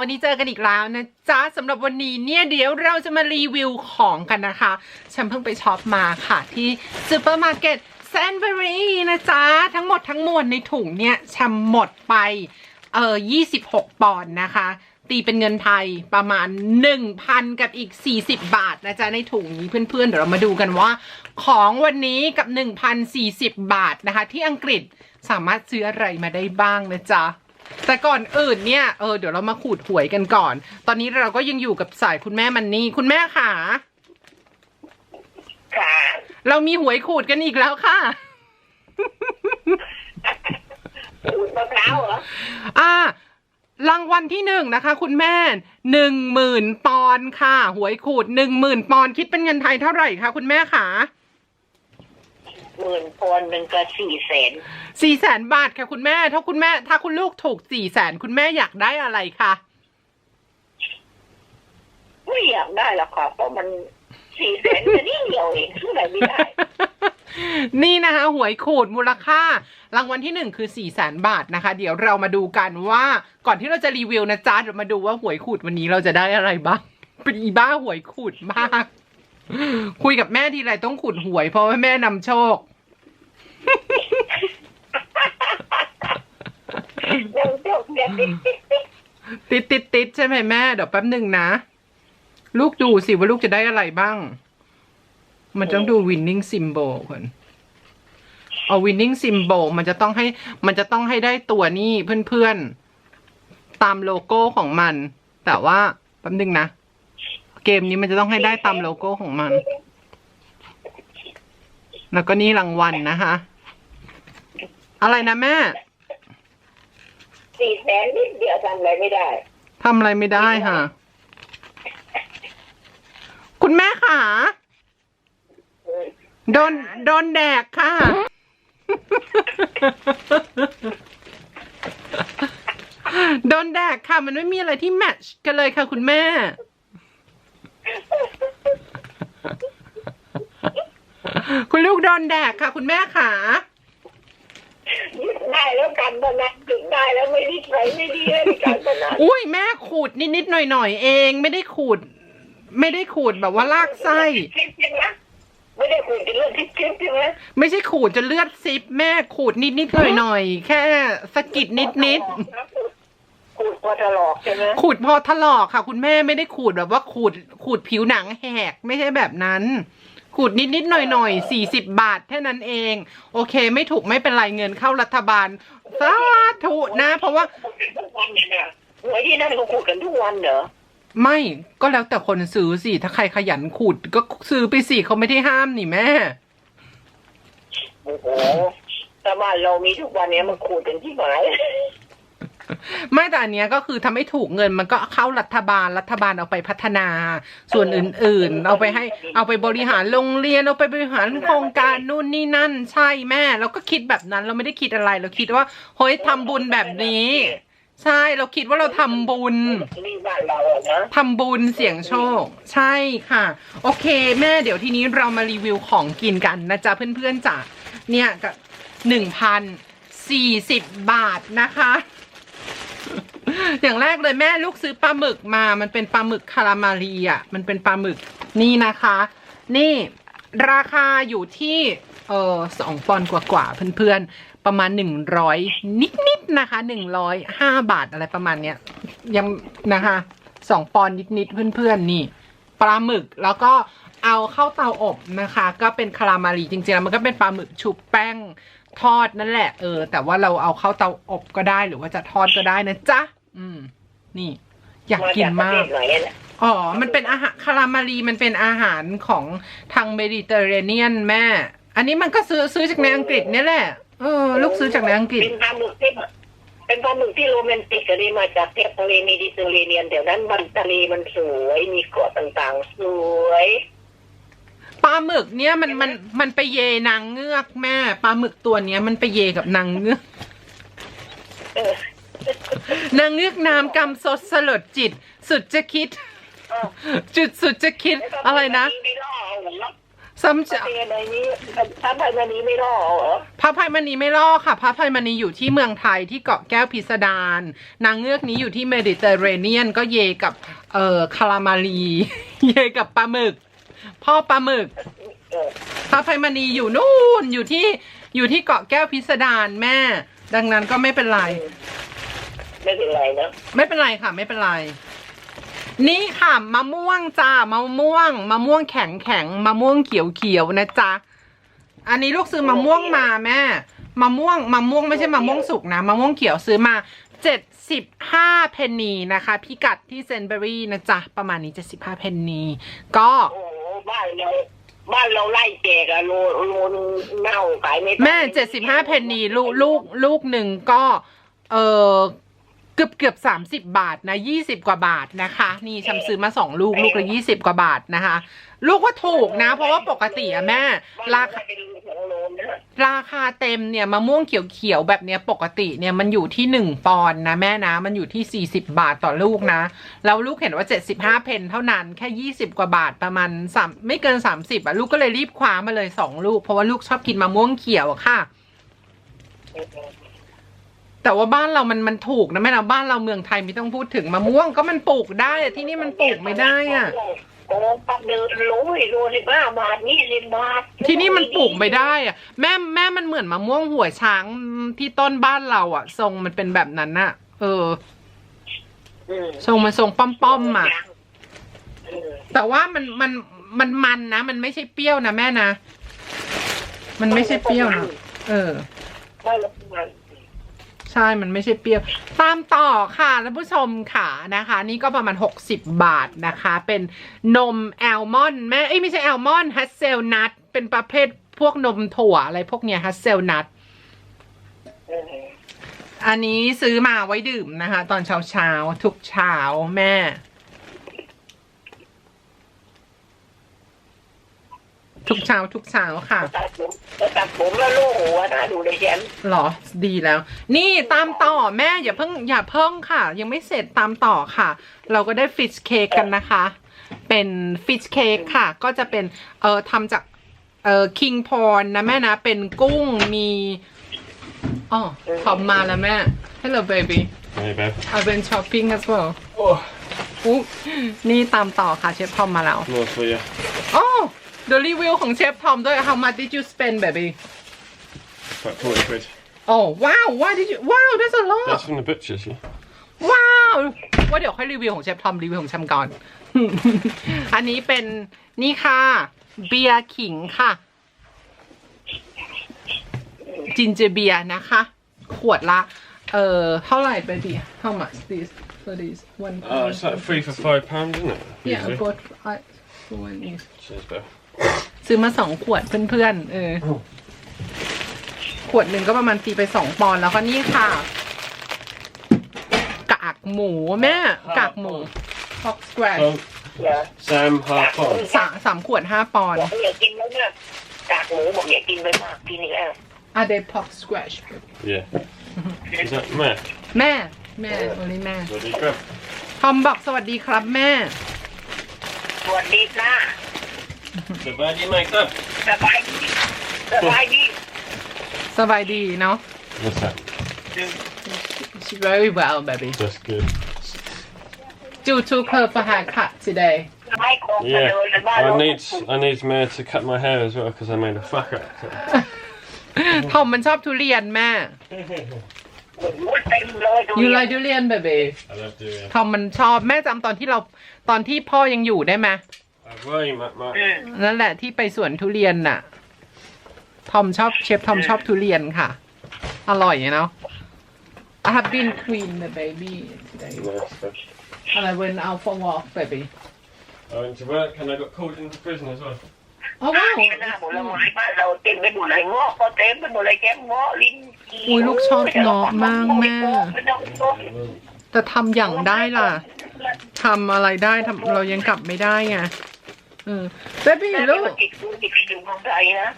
วันนี้เจอกันอีกแล้วนะจ๊ะสำหรับวันนี้เนี่ยเดี๋ยวเราจะมารีวิวของกันนะคะ ฉันเพิ่งไปช็อปมาค่ะที่ซูเปอร์มาร์เก็ตแซนเบอรีนะจ๊ะ ทั้งหมดทั้งมวลในถุงเนี่ยฉันหมดไปเออ26 ปอนด์นะคะ ตีเป็นเงินไทยประมาณ 1,000 กับอีก 40 บาทนะจ๊ะ ในถุงนี้เพื่อนๆ เดี๋ยวเรามาดูกันว่า ของวันนี้กับ 1,040 บาทนะคะ ที่อังกฤษสามารถซื้ออะไรมาได้บ้างนะจ๊ะ แต่ก่อนอื่นเนี่ยเออเดี๋ยวเรามาขูดหวยกันก่อน ตอนนี้เราก็ยังอยู่กับสายคุณแม่มันนี่คุณแม่ค่ะ ค่ะ เรามีหวยขูดกันอีกแล้วค่ะ ขูดมะพร้าวเหรอ อ่ารางวัลที่หนึ่งนะคะ คุณแม่หนึ่งหมื่นปอนด์ค่ะ หวยขูดหนึ่งหมื่นปอนด์คิดเป็นเงินไทยเท่าไหร่คะคุณแม่คะห มื่นปอนด์หนึ่งก็สี่แสนสี่แสนบาทค่ะคุณแม่ ถ้าคุณแม่ ถ้าคุณลูกถูกสี่แสนคุณแม่อยากได้อะไรคะไม่อยากได้หรอกค่ะเพราะมันสี่แสนจะนี่เดียวเองซื้ออะไรไม่ได้ นี่นะคะหวยขูดมูลค่า รางวัลที่หนึ่งคือ4ี่แสนบาทนะคะ เดี๋ยวเรามาดูกันว่าก่อนที่เราจะรีวิวนะจ๊ะเดี๋ยวมาดูว่าหวยขูดวันนี้เราจะได้อะไรบ้างเป็นอีบ้าหวยขูดมาก คุยกับแม่ทีไรต้องขูดหวยเพราะว่าแม่นำโชค ยังเจ้าเนี่ยติ๊กติ๊กติ๊กติดติดติดใช่ไหมแม่เดี๋ยวแป๊บหนึ่งนะ ลูกดูสิว่าลูกจะได้อะไรบ้าง มันต้องดู winning symbol ก่อนเอา winning symbol มันจะต้องให้ มันจะต้องให้ได้ตัวนี้เพื่อนๆ ตามโลโก้ของมัน แต่ว่าแป๊บหนึ่งนะ เกมนี้มันจะต้องให้ได้ตามโลโก้ของมัน แล้วก็นี่รางวัลนะคะ อะไรนะแม่ สี่แสนนิดเดียวทำอะไรไม่ได้ ทำอะไรไม่ได้ค่ะ คุณแม่ค่ะโดนโดนแดกค่ะ โดนแดกค่ะ มันไม่มีอะไรที่แมทช์กันเลยค่ะ คุณแม่ คุณลูกโดนแดกค่ะ คุณแม่ค่ะยึดได้ แล้วกันพนันยึดได้แล้วไม่ได้ใช้ไม่ดีเลยการพนันอุ้ยแม่ขูดนิดๆหน่อยๆเองไม่ได้ขูด ไม่ได้ขูดแบบว่าลากไส้ทิปใช่ไหมไม่ได้ขูดเป็นเรื่องทิปทิปใช่ไหมไม่ใช่ขูดจนเลือดซิบแม่ขูดนิดนิดหน่อยหน่อยๆแค่สะกิดนิดนิดขูดพอถลอกใช่ไหมๆขูดพอถลอกค่ะ คุณแม่ไม่ได้ขูดแบบว่าขูดขูดผิวหนังแหกไม่ใช่แบบนั้น ขูดนิดนิดหน่อยหน่อยสี่สิบบาทแค่นั้นเอง โอเค ไม่ถูกไม่เป็นไรเงินเข้ารัฐบาลสาธุนะ เพราะว่าทุกวันเนี่ยนะหวยที่นั่นเขาขูดกันทุกวันเหรอไม่ก็แล้วแต่คนซื้อสิถ้าใครขยันขูดก็ซื้อไปสิเขาไม่ได้ห้ามนี่แม่ โอ้โหแต่บ้านเรามีทุกวันเนี้ยมันขูดกันที่ไหน ไม่แต่อันเนี้ยก็คือทำให้ถูกเงินมันก็เข้ารัฐบาลรัฐบาลเอาไปพัฒนา ส่วนอื่นๆ เอาไปให้เอาไปบริหารโรงเรียนเอาไปบริหารโครงการนู่นนี่นั่น ใช่แม่เราก็คิดแบบนั้นเราไม่ได้คิดอะไรเราคิดว่าเฮ้ยทำบุญแบบนี้ ใช่เราคิดว่าเราทำบุญนี่บ้านเราอะนะทำบุญเสี่ยงโชค ใช่ค่ะ โอเค แม่เดี๋ยวทีนี้เรามารีวิวของกินกันนะจ๊ะเพื่อนๆจ๋าเนี่ยกับหนึ่งพันสี่สิบบาทนะคะ อย่างแรกเลยแม่ลูกซื้อปลาหมึกมา มันเป็นปลาหมึกคารามารีอะ มันเป็นปลาหมึกนี่นะคะ นี่ราคาอยู่ที่เออสองปอนด์กว่าๆเพื่อนๆ ประมาณหนึ่งร้อยนิดๆนะคะหนึ่งร้อยห้าบาทอะไรประมาณเนี้ยยังนะคะสองปอนด์นิดๆเพื่อนๆนี่ปลาหมึกแล้วก็เอาเข้าเตาอบนะคะ ก็เป็นคารามารีจริงๆแล้วมันก็เป็นปลาหมึกชุบแป้งทอดนั่นแหละเออแต่ว่าเราเอาเข้าเตาอบก็ได้หรือว่าจะทอดก็ได้นะจ๊ะ อืม นี่ อยากกินมากประเทศไหนอะอ๋อ มันเป็นอาหารคารามารีมันเป็นอาหารของทางเมดิเตอร์เรเนียนแม่ อันนี้มันก็ซื้อซื้อจากในอังกฤษเนี่ยแหละ เออ ลูกซื้อจากในอังกฤษ เป็นปลาหมึกที่เป็นปลาหมึกที่โรแมนติกอะนี่มาจากเทียบทะเลเมดิเตอร์เรเนียนเดี๋ยวนั้นมันทะเลมันสวย มีเกาะต่างๆ สวยปลาหมึกเนี่ยมันมันมันไปเยนางเงือกแม่ปลาหมึกตัวเนี้ยมันไปเยกับนางเงือกเออ นางเงือกน้ำกำสดสลดจิต สุดจะคิดเออจุดสุดจะคิดอะไรนะไม่ล่อเอาเหรอซัมจะเรียนในนี้ถ้าไปวันนี้ไม่รอเหรอพระภัยมณีไม่ล่อค่ะ พระภัยมณีอยู่ที่เมืองไทยที่เกาะแก้วพิสดารนางเงือกนี้อยู่ที่เมดิเตอร์เรเนียนก็เยกับ เอ่อคารามารีเยกับปลาหมึก พ่อปลาหมึกเออพระภัยมณีอยู่นู่นอยู่ที่อยู่ที่เกาะแก้วพิสดารแม่ ดังนั้นก็ไม่เป็นไร ไม่เป็นไรนะไม่เป็นไรค่ะ ไม่เป็นไร นี่ค่ะมะม่วงจ้ามะม่วงมะม่วงแข็งแข็งมะม่วงเขียวเขียวๆนะจ๊ะอันนี้ลูกซื้อมะม่วงมาแม่มะม่วงมะม่วงไม่ใช่มะม่วงสุกนะมะม่วงเขียวซื้อมาเจ็ดสิบห้าเพนนีนะคะพิกัดที่เซนเบอรี่นะจ๊ะประมาณนี้เจ็ดสิบห้าเพนนีก็โอ้โหบ้านเราบ้านเราไล่แจกอะโลโลนึงเน่าขายไม่ได้แม่เจ็ดสิบห้าเพนนีลูกลูกลูกหนึ่งก็ เออ เกือบเกือบสามสิบบาทนะยี่สิบกว่าบาทนะคะ นี่ฉันซื้อมาสองลูกลูกละยี่สิบกว่าบาทนะคะ ลูกว่าถูกนะ เพราะว่าปกติอะแม่ ราคาเป็นสองโลนะราคาเต็มเนี่ยมะม่วงเขียวๆแบบเนี้ยปกติเนี่ยมันอยู่ที่หนึ่งปอนนะแม่นะ มันอยู่ที่สี่สิบาทต่อลูกนะแล้วลูกเห็นว่าเจ็ดสิบห้าเพนเท่านั้นแค่ยี่สิบกว่าบาทประมาณสามไม่เกินสามสิบอะลูกก็เลยรีบคว้ามาเลยสองลูก เพราะว่าลูกชอบกินมะม่วงเขียวค่ะ แต่ว่าบ้านเรามันมันถูกนะแม่นะบ้านเราเมืองไทยไม่ต้องพูดถึงมะม่วงก็มันปลูกได้ที่นี่มันปลูกไม่ได้อะโอ้ปักเดินโลยโลสิบห้าบาทนี่สิบบาทที่นี่มันปลูกไม่ได้อะแม่แม่มันเหมือนมะม่วงหัวช้างที่ต้นบ้านเราอะทรงมันเป็นแบบนั้นอะเออทรงมันทรงป้อมๆอะเออแต่ว่ามันมันมันมันนะมันไม่ใช่เปรี้ยวนะแม่นะมันไม่ใช่เปรี้ยวนะเออไม่ละมัน ใช่มันไม่ใช่เปรี้ยว ตามต่อค่ะท่านผู้ชมค่ะนะคะ นี่ก็ประมาณ 60 บาทนะคะ เป็นนมแอลมอนด์แม่เอ้ยไม่ใช่แอลมอนด์ฮัสเซลนัทเป็นประเภทพวกนมถั่วอะไรพวกเนี้ยฮัสเซลนัทเอออันนี้ซื้อมาไว้ดื่มนะคะ ตอนเช้าเช้าๆทุกเช้าแม่ ทุกเช้าทุกเช้าค่ะตัดผมตัดผมแล้วโล่หัวนะดูเลยแชมป์หรอดีแล้ว นี่ตามต่อแม่อย่าเพิ่งอย่าเพิ่งค่ะ ยังไม่เสร็จตามต่อค่ะ เราก็ได้ฟิชเค้กกันนะคะ เป็นฟิชเค้กค่ะ ก็จะเป็นเอ่อทำจากเอ่อคิงพอนนะแม่นะ เป็นกุ้งมีอ๋อทอมมาแล้วแม่ Hello baby Hey, babe. I've been shopping as well Oh, อุ๊ยนี่ตามต่อค่ะเชฟทอมมาแล้ว more for you. อ๋อ the review ของเชฟทอมด้วย How much did you spend baby About 40 quid. Oh wow why did you wow that's a lot That's from the butchers, yeah? ว้าว ว่าเดี๋ยวค่อยรีวิวของเชฟทอมรีวิวของแชมก่อน อันนี้เป็นนี่ค่ะ เบียร์ขิงค่ะ จินเจอร์เบียร์นะคะ ขวดละ เอ่อ เท่าไหร่ไปดี How much this for this one Oh, it's like three for five pounds, isn't it? Yeah I Usually. got I for one is Cheers, babe. ซื้อมาสองขวดเพื่อนๆ เออ ขวดหนึ่งก็ประมาณตีไปสองปอนด์แล้วก็นี่ค่ะ กากหมูแม่กากหมู Fox Square Oh, เหรอ Sam, half on. สามสามขวดห้าปอนบด์อกอย่ากินแล้วนะกากหมูบอกอย่ากินไปมากกินอีกแล้วอะเด Fox Square Yeah. Is that Matt? แม่ แม่โอลิแม่ Bloody grab. ทอมบอกสวัสดีครับแม่ สวัสดีจ้า So bad you make that? สบายดีสบายดีสบายดีเนาะ What's that? She's very well baby That's good. Ju took her for haircut today สบายของเสน Yeah. อเลยบ้าน I เรา need I need Matt to cut my hair as well because I made a fuck up. ทอมมันชอบทุเรียนแม่โอ้โหเต็มเลยดู You like ทุเรียน baby I love doing ทอมมันชอบแม่จำตอนที่เราตอนที่พ่อยังอยู่ได้ไหม it. Right, Matt, Matt. อืมนั่นแหละที่ไปสวนทุเรียนน่ะ ทอมชอบเชฟทอมชอบทุเรียนค่ะ อร่อยเนาะ I have been clean the baby today Nice, babe. and I went out for walk baby I went to work and I got called into prison as well. อ๋อว้าวหน้าผลไม้บ้านเราเต็มไปหมดเลยเงาะก็เต็มไปหมดเลยแก้มเงาะลิ้นจี่อุ้ยลูกชอบเงาะมากแม่แต่ทำอย่างได้ล่ะทำอะไรได้ทำเรายังกลับไม่ได้ไง เออ baby ลู look กติดคุกติดอยู่เมืองไทยนะ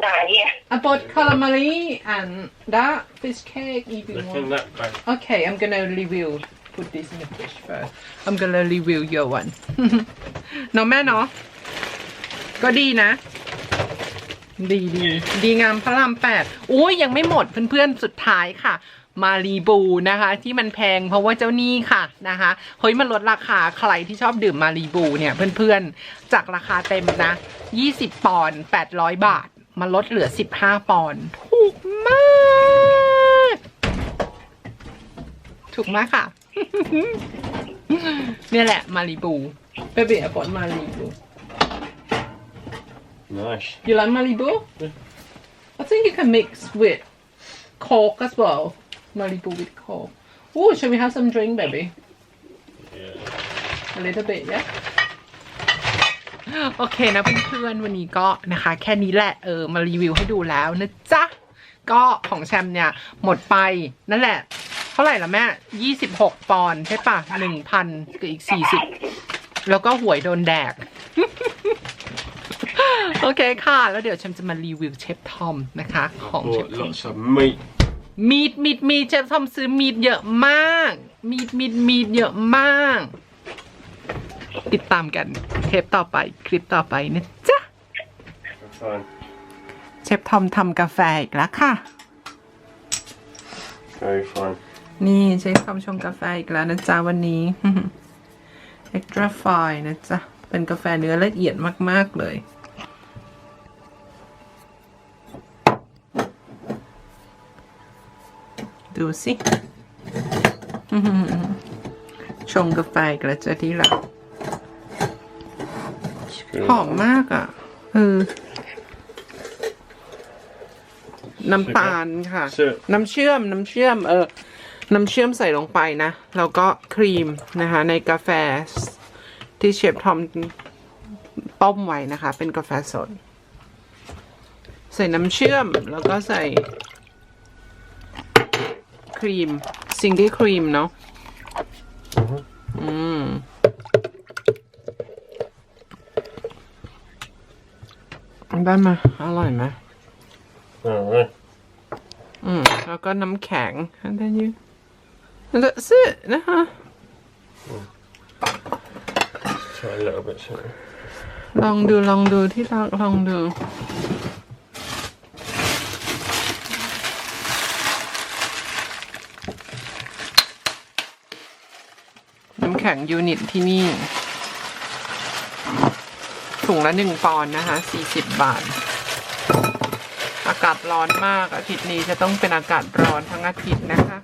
หน้าเนี่ย I bought calamari and that fish cake if you Look in want that bag. Okay, I'm gonna review. Put this in the fridge first. I'm gonna review your one. เนาะแม่เนาะก็ดีนะ ดีดีดีงามพระรามแปดอุ้ยยังไม่หมดเพื่อนๆสุดท้ายค่ะ มารีบูนะคะ ที่มันแพงเพราะว่าเจ้าหนี้ค่ะนะคะเฮ้ยมันลดราคาใครที่ชอบดื่มมารีบูเนี่ยเพื่อนๆ จากราคาเต็มนะ 20 ปอนด์800 บาท มันลดเหลือ 15 ปอนด์ถูกมาก ถูกมากค่ะ เนี่ยแหละมารีบูเบบี้อปอนมารีบู Nice. You like Malibu? Yeah. I think you can mix with Coke as well. Malibu with Coke. Oh, shall we have some drink, baby? Yeah. A little bit, yeah? โอเคนะเพื่อนๆวันนี้ก็นะคะ แค่นี้แหละเออมารีวิวให้ดูแล้วนะจ๊ะ ก็ของแชมเนี่ย หมดไปนั่นแหละ เท่าไหร่ละแม่26ปอนด์ใช่ปะ1,000กับอีก40แล้วก็หวยโดนแดก โอเคค่ะ แล้วเดี๋ยวแชมจะมารีวิวเชฟทอมนะคะ ของเชฟ Bought ทอม lots of meat. มีดมีดมีดเชฟทอมซื้อมีดเยอะมาก มีดมีดมีดเยอะมาก ติดตามกันเทปต่อไปคลิปต่อไปนะจ๊ะ Fine. เชฟทอมทำกาแฟอีกแล้วค่ะ Very fine. นี่เชฟทอมชงกาแฟอีกแล้วนะจ๊ะวันนี้ extra fine นะจ๊ะ เป็นกาแฟเนื้อละเอียดมากๆเลย ดูสิชงกาแฟอีกแล้วจ้ะที่รัก Screw หอมมากอะเออน้ำตาลค่ะ เชื่อ น้ำเชื่อม น้ำเชื่อม เออ น้ำเชื่อมใส่ลงไปนะ แล้วก็ครีมนะคะ ในกาแฟที่เชฟทอมต้มไว้นะคะ เป็นกาแฟสด ใส่น้ำเชื่อมแล้วก็ใส่ ครีมซิงเกิลครีมเนาะอืมได้ไหมอร่อยไหม Alright. อืม แล้วก็น้ำแข็ง and then you and that's it นะคะ Try a little bit, sorry. ลองดูลองดูที่รักลองดู น้ำแข็งยูนิตที่นี่ ถุงละหนึ่งปอนด์นะคะสี่สิบบาท อากาศร้อนมากอาทิตย์นี้จะต้องเป็นอากาศร้อนทั้งอาทิตย์นะคะ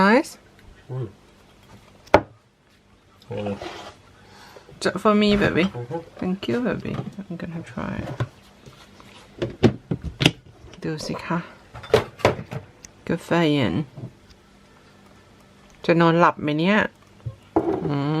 nice Yeah. J- for me baby Mhm. thank you baby I'm gonna try ดูสิคะกาแฟเย็น จะนอนหลับไหมเนี่ย อืม ม